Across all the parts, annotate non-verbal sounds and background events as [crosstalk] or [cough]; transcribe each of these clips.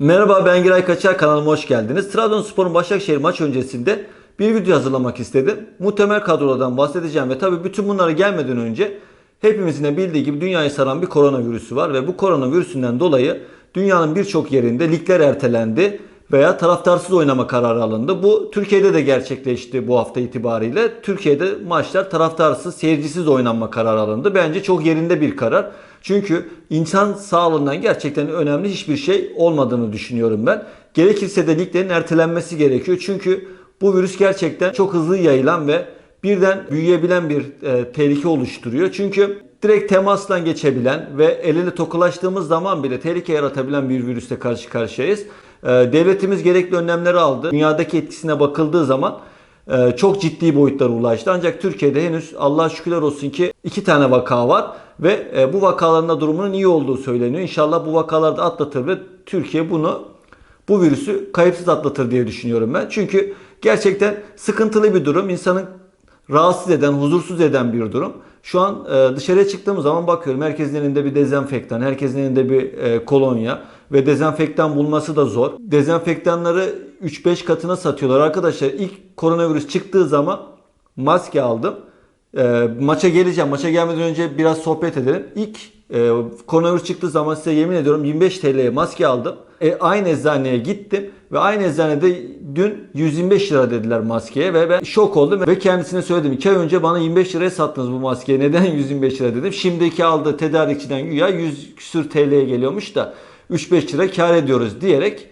Merhaba ben Giray Kaçar kanalıma hoş geldiniz. Trabzonspor'un Başakşehir maç öncesinde bir video hazırlamak istedim. Muhtemel kadrolardan bahsedeceğim ve tabii bütün bunlara gelmeden önce hepimizin de bildiği gibi dünyayı saran bir koronavirüsü var ve bu koronavirüsünden dolayı dünyanın birçok yerinde ligler ertelendi veya taraftarsız oynama kararı alındı. Bu Türkiye'de de gerçekleşti bu hafta itibariyle. Türkiye'de maçlar taraftarsız, seyircisiz oynanma kararı alındı. Bence çok yerinde bir karar. Çünkü insan sağlığından gerçekten önemli hiçbir şey olmadığını düşünüyorum ben. Gerekirse de liglerin ertelenmesi gerekiyor. Çünkü bu virüs gerçekten çok hızlı yayılan ve birden büyüyebilen bir e, tehlike oluşturuyor. Çünkü direkt temasla geçebilen ve el ele tokalaştığımız zaman bile tehlike yaratabilen bir virüste karşı karşıyayız. E, devletimiz gerekli önlemleri aldı. Dünyadaki etkisine bakıldığı zaman e, çok ciddi boyutlara ulaştı. Ancak Türkiye'de henüz Allah'a şükürler olsun ki iki tane vaka var ve e, bu vakaların da durumunun iyi olduğu söyleniyor. İnşallah bu vakalar da atlatır ve Türkiye bunu bu virüsü kayıpsız atlatır diye düşünüyorum ben. Çünkü gerçekten sıkıntılı bir durum. İnsanın rahatsız eden, huzursuz eden bir durum. Şu an e, dışarıya çıktığım zaman bakıyorum herkesin elinde bir dezenfektan, herkesin elinde bir e, kolonya ve dezenfektan bulması da zor. Dezenfektanları 3-5 katına satıyorlar arkadaşlar. İlk koronavirüs çıktığı zaman maske aldım. E, maça geleceğim. Maça gelmeden önce biraz sohbet edelim. İlk e, koronavirüs çıktığı zaman size yemin ediyorum 25 TL'ye maske aldım. E, aynı eczaneye gittim ve aynı eczanede dün 125 lira dediler maskeye ve ben şok oldum ve kendisine söyledim. 2 ay önce bana 25 liraya sattınız bu maskeyi. Neden [laughs] 125 lira dedim. Şimdiki aldığı tedarikçiden güya 100 küsür TL'ye geliyormuş da 3-5 lira kar ediyoruz diyerek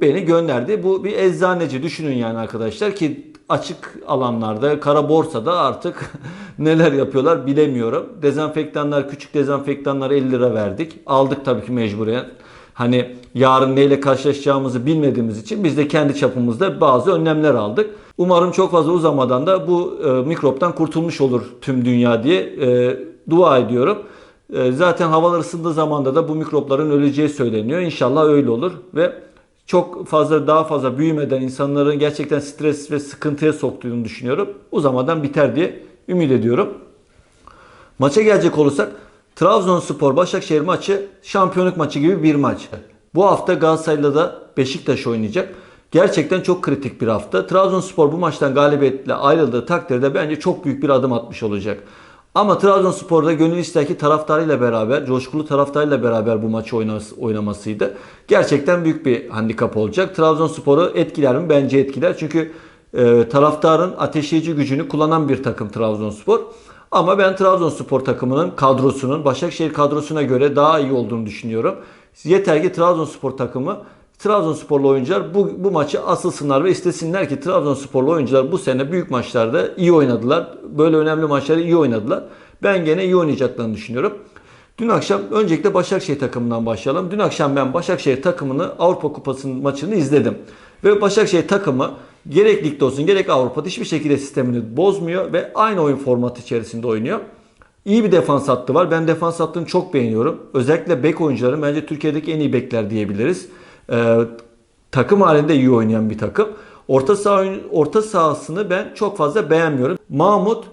beni gönderdi. Bu bir eczaneci düşünün yani arkadaşlar ki açık alanlarda, kara borsada artık [laughs] neler yapıyorlar bilemiyorum. Dezenfektanlar, küçük dezenfektanlar 50 lira verdik. Aldık tabii ki mecburen. Hani yarın neyle karşılaşacağımızı bilmediğimiz için biz de kendi çapımızda bazı önlemler aldık. Umarım çok fazla uzamadan da bu e, mikroptan kurtulmuş olur tüm dünya diye e, dua ediyorum. E, zaten havalar ısındığı zamanda da bu mikropların öleceği söyleniyor. İnşallah öyle olur ve çok fazla daha fazla büyümeden insanların gerçekten stres ve sıkıntıya soktuğunu düşünüyorum. Uzamadan biter diye ümit ediyorum. Maça gelecek olursak Trabzonspor Başakşehir maçı şampiyonluk maçı gibi bir maç. Bu hafta Galatasaray'la da Beşiktaş oynayacak. Gerçekten çok kritik bir hafta. Trabzonspor bu maçtan galibiyetle ayrıldığı takdirde bence çok büyük bir adım atmış olacak. Ama Trabzonspor'da gönül ister ki taraftarıyla beraber, coşkulu taraftarıyla beraber bu maçı oynaması, oynamasıydı. Gerçekten büyük bir handikap olacak. Trabzonspor'u etkiler mi? Bence etkiler. Çünkü e, taraftarın ateşleyici gücünü kullanan bir takım Trabzonspor. Ama ben Trabzonspor takımının kadrosunun Başakşehir kadrosuna göre daha iyi olduğunu düşünüyorum. Yeter ki Trabzonspor takımı Trabzonsporlu oyuncular bu, bu maçı asılsınlar ve istesinler ki Trabzonsporlu oyuncular bu sene büyük maçlarda iyi oynadılar. Böyle önemli maçları iyi oynadılar. Ben gene iyi oynayacaklarını düşünüyorum. Dün akşam öncelikle Başakşehir takımından başlayalım. Dün akşam ben Başakşehir takımını Avrupa Kupası'nın maçını izledim. Ve Başakşehir takımı gerek ligde olsun gerek Avrupa'da hiçbir şekilde sistemini bozmuyor ve aynı oyun formatı içerisinde oynuyor. İyi bir defans hattı var. Ben defans hattını çok beğeniyorum. Özellikle bek oyuncuları bence Türkiye'deki en iyi bekler diyebiliriz. Ee, takım halinde iyi oynayan bir takım. Orta saha orta sahasını ben çok fazla beğenmiyorum. Mahmut,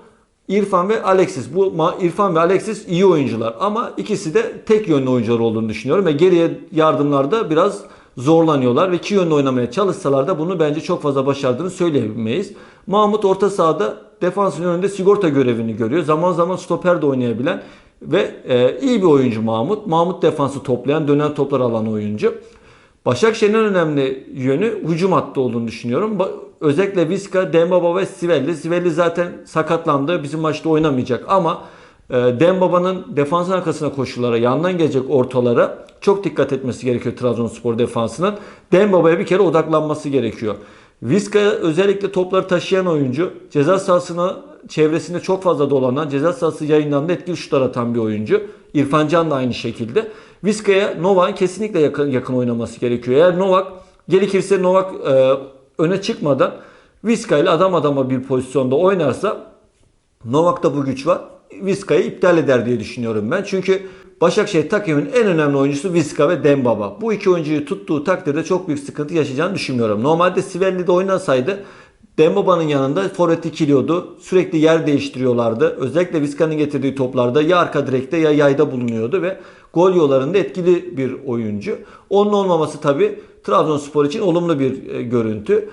İrfan ve Alexis. Bu İrfan ve Alexis iyi oyuncular ama ikisi de tek yönlü oyuncular olduğunu düşünüyorum ve geriye yardımlarda biraz zorlanıyorlar ve iki yönlü oynamaya çalışsalar da bunu bence çok fazla başardığını söyleyemeyiz. Mahmut orta sahada defansın önünde sigorta görevini görüyor. Zaman zaman stoper de oynayabilen ve e, iyi bir oyuncu Mahmut. Mahmut defansı toplayan, dönen toplar alan oyuncu. Başakşehir'in önemli yönü hücum hattı olduğunu düşünüyorum. Özellikle Viska, Dembaba ve Sivelli. Sivelli zaten sakatlandı. Bizim maçta oynamayacak ama e, Dembaba'nın defansın arkasına koşulara, yandan gelecek ortalara çok dikkat etmesi gerekiyor Trabzonspor defansının. Dembaba'ya bir kere odaklanması gerekiyor. Viska özellikle topları taşıyan oyuncu. Ceza sahasına çevresinde çok fazla dolanan, ceza sahası yayından da etkili şutlar atan bir oyuncu. İrfan Can da aynı şekilde. Viska'ya Novak'ın kesinlikle yakın, yakın oynaması gerekiyor. Eğer Novak gerekirse Novak e, öne çıkmadan Viska ile adam adama bir pozisyonda oynarsa Novak'ta bu güç var. Viska'yı iptal eder diye düşünüyorum ben. Çünkü Başakşehir takımının en önemli oyuncusu Viska ve Dembaba. Bu iki oyuncuyu tuttuğu takdirde çok büyük sıkıntı yaşayacağını düşünmüyorum. Normalde Sivelli'de oynasaydı Dembaba'nın yanında forvet ikiliyordu. Sürekli yer değiştiriyorlardı. Özellikle Vizca'nın getirdiği toplarda ya arka direkte ya yayda bulunuyordu ve gol yollarında etkili bir oyuncu. Onun olmaması tabii Trabzonspor için olumlu bir e, görüntü.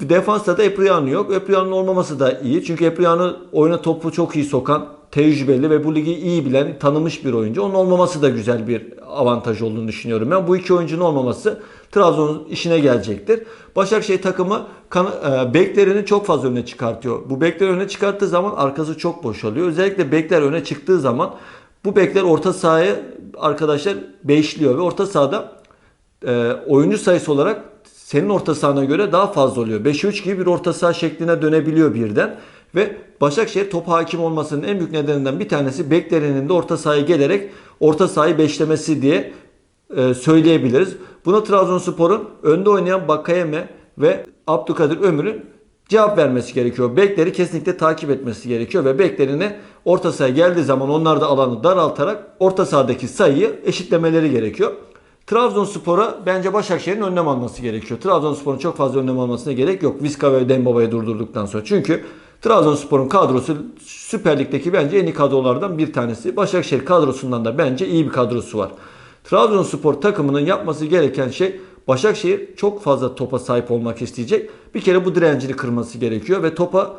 Defansta da Epriano yok. Epriano'nun olmaması da iyi. Çünkü Epriano oyuna topu çok iyi sokan, tecrübeli ve bu ligi iyi bilen, tanımış bir oyuncu. Onun olmaması da güzel bir avantaj olduğunu düşünüyorum. Ben bu iki oyuncunun olmaması Trabzon'un işine gelecektir. Başakşehir takımı kan- e, beklerini çok fazla öne çıkartıyor. Bu bekler öne çıkarttığı zaman arkası çok boşalıyor. Özellikle bekler öne çıktığı zaman bu bekler orta sahayı arkadaşlar beşliyor ve orta sahada e, oyuncu sayısı olarak senin orta sahana göre daha fazla oluyor. 5'e 3 gibi bir orta saha şekline dönebiliyor birden. Ve Başakşehir topa hakim olmasının en büyük nedeninden bir tanesi beklerinin de orta sahaya gelerek orta sahayı beşlemesi diye e, söyleyebiliriz. Buna Trabzonspor'un önde oynayan Bakayeme ve Abdülkadir Ömür'ün cevap vermesi gerekiyor. Bekleri kesinlikle takip etmesi gerekiyor ve beklerine orta sahaya geldiği zaman onlar da alanı daraltarak orta sahadaki sayıyı eşitlemeleri gerekiyor. Trabzonspor'a bence Başakşehir'in önlem alması gerekiyor. Trabzonspor'un çok fazla önlem almasına gerek yok. Viska ve Dembaba'yı durdurduktan sonra. Çünkü Trabzonspor'un kadrosu Süper Lig'deki bence en iyi kadrolardan bir tanesi. Başakşehir kadrosundan da bence iyi bir kadrosu var. Trabzonspor takımının yapması gereken şey Başakşehir çok fazla topa sahip olmak isteyecek. Bir kere bu direncini kırması gerekiyor ve topa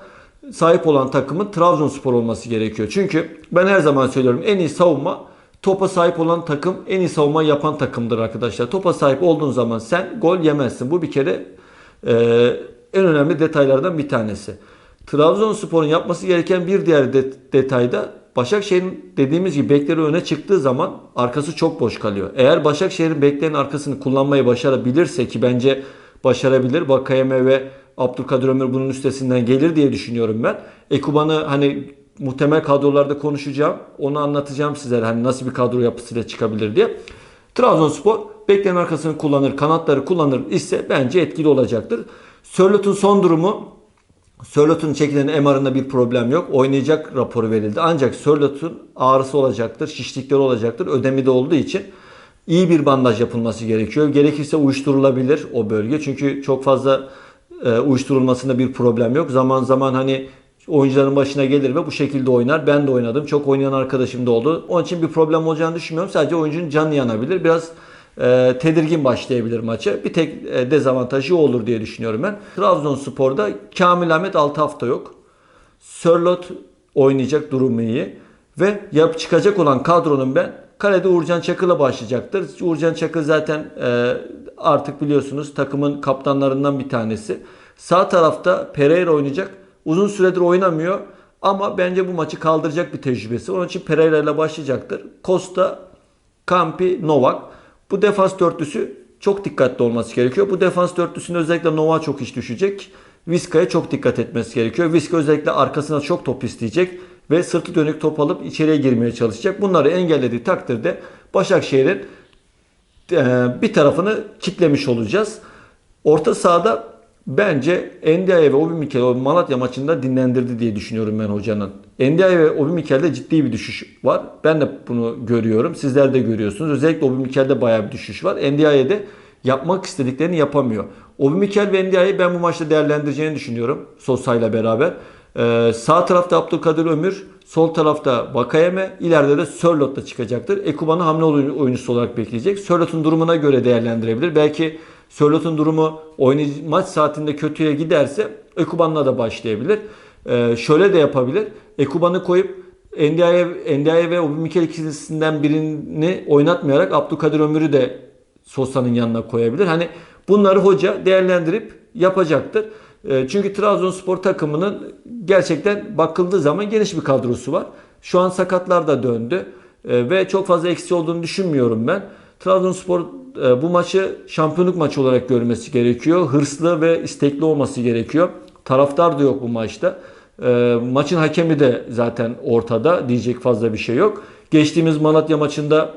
sahip olan takımın Trabzonspor olması gerekiyor. Çünkü ben her zaman söylüyorum en iyi savunma topa sahip olan takım en iyi savunma yapan takımdır arkadaşlar. Topa sahip olduğun zaman sen gol yemezsin. Bu bir kere e, en önemli detaylardan bir tanesi. Trabzonspor'un yapması gereken bir diğer de- detayda Başakşehir'in dediğimiz gibi bekleri öne çıktığı zaman arkası çok boş kalıyor. Eğer Başakşehir'in beklerin arkasını kullanmayı başarabilirse ki bence başarabilir. Vakayeme ve Abdülkadir Ömür bunun üstesinden gelir diye düşünüyorum ben. Ekuban'ı hani muhtemel kadrolarda konuşacağım. Onu anlatacağım sizlere hani nasıl bir kadro yapısıyla çıkabilir diye. Trabzonspor beklerin arkasını kullanır, kanatları kullanır ise bence etkili olacaktır. Sörlot'un son durumu Sörlot'un çekilen MR'ında bir problem yok. Oynayacak raporu verildi. Ancak Sörlot'un ağrısı olacaktır, şişlikleri olacaktır. Ödemi de olduğu için iyi bir bandaj yapılması gerekiyor. Gerekirse uyuşturulabilir o bölge. Çünkü çok fazla e, uyuşturulmasında bir problem yok. Zaman zaman hani oyuncuların başına gelir ve bu şekilde oynar. Ben de oynadım. Çok oynayan arkadaşım da oldu. Onun için bir problem olacağını düşünmüyorum. Sadece oyuncunun canı yanabilir. Biraz e, tedirgin başlayabilir maça. Bir tek e, dezavantajı olur diye düşünüyorum ben. Trabzonspor'da Kamil Ahmet 6 hafta yok. Sörlot oynayacak durumu iyi. Ve yap çıkacak olan kadronun ben kalede Uğurcan Çakır'la başlayacaktır. Uğurcan Çakır zaten e, artık biliyorsunuz takımın kaptanlarından bir tanesi. Sağ tarafta Pereira oynayacak. Uzun süredir oynamıyor. Ama bence bu maçı kaldıracak bir tecrübesi. Onun için Pereira ile başlayacaktır. Costa, Campi, Novak. Bu defans dörtlüsü çok dikkatli olması gerekiyor. Bu defans dörtlüsünde özellikle Novak çok iş düşecek. Vizca'ya çok dikkat etmesi gerekiyor. Vizca özellikle arkasına çok top isteyecek ve sırtı dönük top alıp içeriye girmeye çalışacak. Bunları engellediği takdirde Başakşehir'in e, bir tarafını kitlemiş olacağız. Orta sahada bence Endiaye ve Obi Mikel o Malatya maçında dinlendirdi diye düşünüyorum ben hocanın. Endiaye ve Obi Mikel'de ciddi bir düşüş var. Ben de bunu görüyorum. Sizler de görüyorsunuz. Özellikle Obi Mikel'de bayağı bir düşüş var. Endiaye'de yapmak istediklerini yapamıyor. Obi Mikel ve Endiaye'yi ben bu maçta değerlendireceğini düşünüyorum. Sosa'yla beraber. Ee, sağ tarafta Abdülkadir Ömür, sol tarafta Bakayeme, ileride de Sörlot da çıkacaktır. Ekuban'ı hamle oyun- oyuncusu olarak bekleyecek. Sörlot'un durumuna göre değerlendirebilir. Belki Sörlot'un durumu oynay maç saatinde kötüye giderse Ekuban'la da başlayabilir. Ee, şöyle de yapabilir. Ekuban'ı koyup Endiaye, Endiaye ve Obi Mikel ikisinden birini oynatmayarak Abdülkadir Ömür'ü de Sosa'nın yanına koyabilir. Hani bunları hoca değerlendirip yapacaktır. E, Çünkü Trabzonspor takımının gerçekten bakıldığı zaman geniş bir kadrosu var. Şu an sakatlar da döndü E, ve çok fazla eksi olduğunu düşünmüyorum ben. Trabzonspor e, bu maçı şampiyonluk maçı olarak görmesi gerekiyor. Hırslı ve istekli olması gerekiyor. Taraftar da yok bu maçta. E, maçın hakemi de zaten ortada. Diyecek fazla bir şey yok. Geçtiğimiz Malatya maçında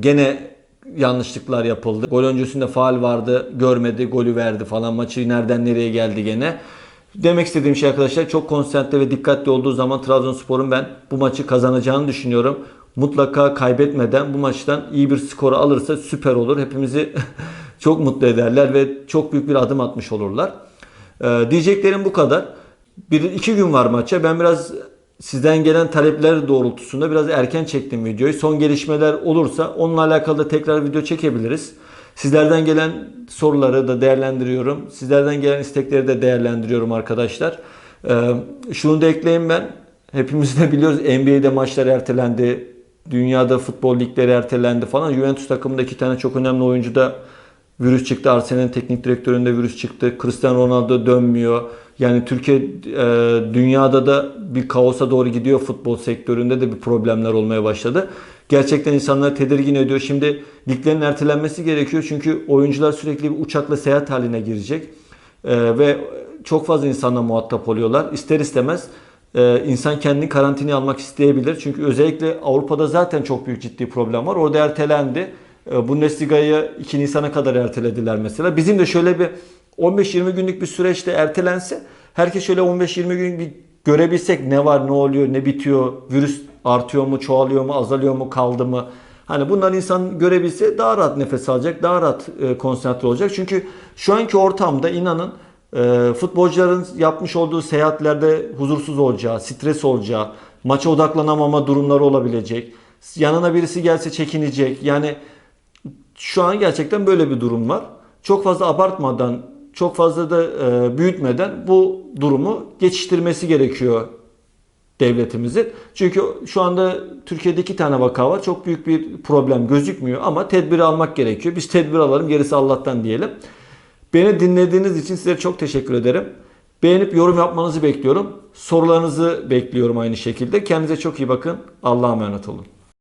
gene yanlışlıklar yapıldı. Gol öncesinde faal vardı. Görmedi. Golü verdi falan. Maçı nereden nereye geldi gene. Demek istediğim şey arkadaşlar çok konsantre ve dikkatli olduğu zaman Trabzonspor'un ben bu maçı kazanacağını düşünüyorum. Mutlaka kaybetmeden bu maçtan iyi bir skoru alırsa süper olur. Hepimizi [laughs] çok mutlu ederler ve çok büyük bir adım atmış olurlar. Ee, diyeceklerim bu kadar. Bir iki gün var maça. Ben biraz sizden gelen talepler doğrultusunda biraz erken çektim videoyu. Son gelişmeler olursa onunla alakalı da tekrar video çekebiliriz. Sizlerden gelen soruları da değerlendiriyorum. Sizlerden gelen istekleri de değerlendiriyorum arkadaşlar. Ee, şunu da ekleyeyim ben. Hepimiz de biliyoruz NBA'de maçlar ertelendi. Dünyada futbol ligleri ertelendi falan. Juventus takımında iki tane çok önemli oyuncu da virüs çıktı. Arsenal'in teknik direktöründe virüs çıktı. Cristiano Ronaldo dönmüyor. Yani Türkiye e, dünyada da bir kaosa doğru gidiyor futbol sektöründe de bir problemler olmaya başladı. Gerçekten insanlar tedirgin ediyor. Şimdi liglerin ertelenmesi gerekiyor çünkü oyuncular sürekli bir uçakla seyahat haline girecek. E, ve çok fazla insanla muhatap oluyorlar. İster istemez e, insan kendini karantinaya almak isteyebilir. Çünkü özellikle Avrupa'da zaten çok büyük ciddi problem var. Orada ertelendi. E, Bundesliga'yı 2 Nisan'a kadar ertelediler mesela. Bizim de şöyle bir 15-20 günlük bir süreçte ertelense herkes şöyle 15-20 gün bir görebilsek ne var, ne oluyor, ne bitiyor, virüs artıyor mu, çoğalıyor mu, azalıyor mu, kaldı mı? Hani bunlar insan görebilse daha rahat nefes alacak, daha rahat e, konsantre olacak. Çünkü şu anki ortamda inanın e, futbolcuların yapmış olduğu seyahatlerde huzursuz olacağı, stres olacağı, maça odaklanamama durumları olabilecek. Yanına birisi gelse çekinecek. Yani şu an gerçekten böyle bir durum var. Çok fazla abartmadan, çok fazla da e, büyütmeden bu durumu geçiştirmesi gerekiyor devletimizin. Çünkü şu anda Türkiye'de iki tane vaka var. Çok büyük bir problem gözükmüyor ama tedbiri almak gerekiyor. Biz tedbir alalım gerisi Allah'tan diyelim. Beni dinlediğiniz için size çok teşekkür ederim. Beğenip yorum yapmanızı bekliyorum. Sorularınızı bekliyorum aynı şekilde. Kendinize çok iyi bakın. Allah'a emanet olun.